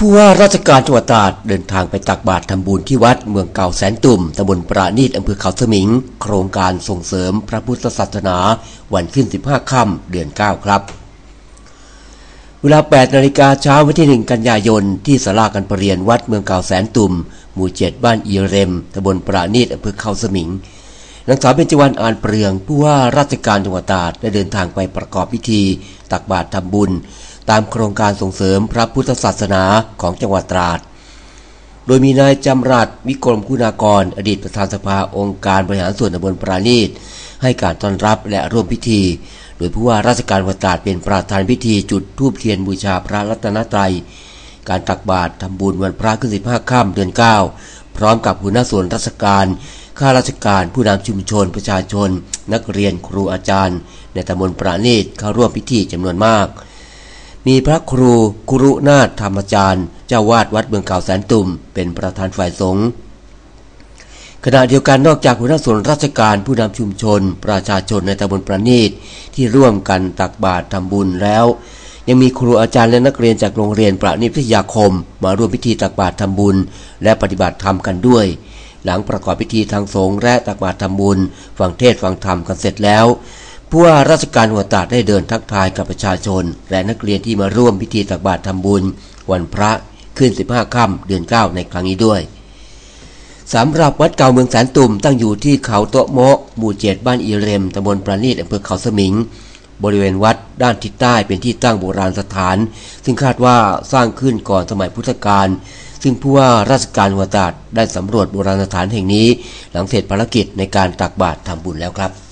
ผู้ว่าราชการจังหวัดตราดเดินทางไปตักบาตรทำบุญที่วัดเมืองเก่าแสนตุ่มตำบลปราณีตอำเภอเขาสมิง โครงการส่งเสริมพระพุทธศาสนา วันขึ้น 15 ค่ำเดือน 9 ครับ เวลา 8 นาฬิกาเช้าวันที่ 1 กันยายน ที่ศาลาการประเรียนวัดเมืองเก่าแสนตุ่มหมู่7บ้านอีเรมตำบลปราณีตอำเภอเขาสมิงนางสาวเบญจวรรณอ่านเปลือง ผู้ว่าราชการจังหวัดตราดได้เดินทางไปประกอบพิธี ตักบาตรทำบุญ ตามโครงการส่งเสริมพระพุทธศาสนาของจังหวัดตราด โดยมีนายจำรัดวิกรมคุณากร อดีตประธานสภาองค์การบริหารส่วนตำบลปราณีตให้การต้อนรับและร่วมพิธี โดยผู้ว่าราชการวัดตราดเป็นประธานพิธีจุดธูปเทียนบูชาพระรัตนตรัย การตักบาตรทำบุญวันพระขึ้น15ค่ำเดือน9พร้อมกับหัวหน้าส่วนราชการข้าราชการผู้นำชุมชนประชาชน นักเรียนครูอาจารย์ ในตำบลปราณีตเข้าร่วมพิธีจำนวนมาก มีพระครูกุรุนาถธรรมจารย์ เจ้าวาดวัดเมืองเก่าแสนตุ่ม เป็นประธานฝ่ายสงฆ์ขณะเดียวกันนอกจากหัวหน้าส่วนราชการผู้นำชุมชน ประชาชนในตำบลประณีตที่ร่วมกันตักบาตรทำบุญแล้ว ยังมีครูอาจารย์และนักเรียนจากโรงเรียนประณีตวิทยาคม มาร่วมพิธีตักบาตรทำบุญ และปฏิบัติธรรมกันด้วย หลังประกอบพิธีทางสงฆ์และตักบาตรทำบุญ ฟังเทศฟังธรรมกันเสร็จแล้ว ผู้ว่าราชการหัวตาดได้เดินทักทายกับประชาชน และนักเรียนที่มาร่วมพิธีตักบาตรทำบุญ วันพระขึ้น 15 ค่ำเดือน 9 ในครั้งนี้ด้วยสำหรับวัดเก่าเมืองแสนตุ่มตั้งอยู่ที่เขาโตะโมะหมู่เจ็ดบ้านอีเรมตำบลปราณีตอำเภอเขาสมิง บริเวณวัดด้านทิศใต้เป็นที่ตั้งโบราณสถาน ซึ่งคาดว่าสร้างขึ้นก่อนสมัยพุทธกาลซึ่งผู้ว่าราชการหัวตาดได้สำรวจโบราณสถานแห่งนี้ หลังเสร็จภารกิจในการตักบาตรทำบุญแล้วครับ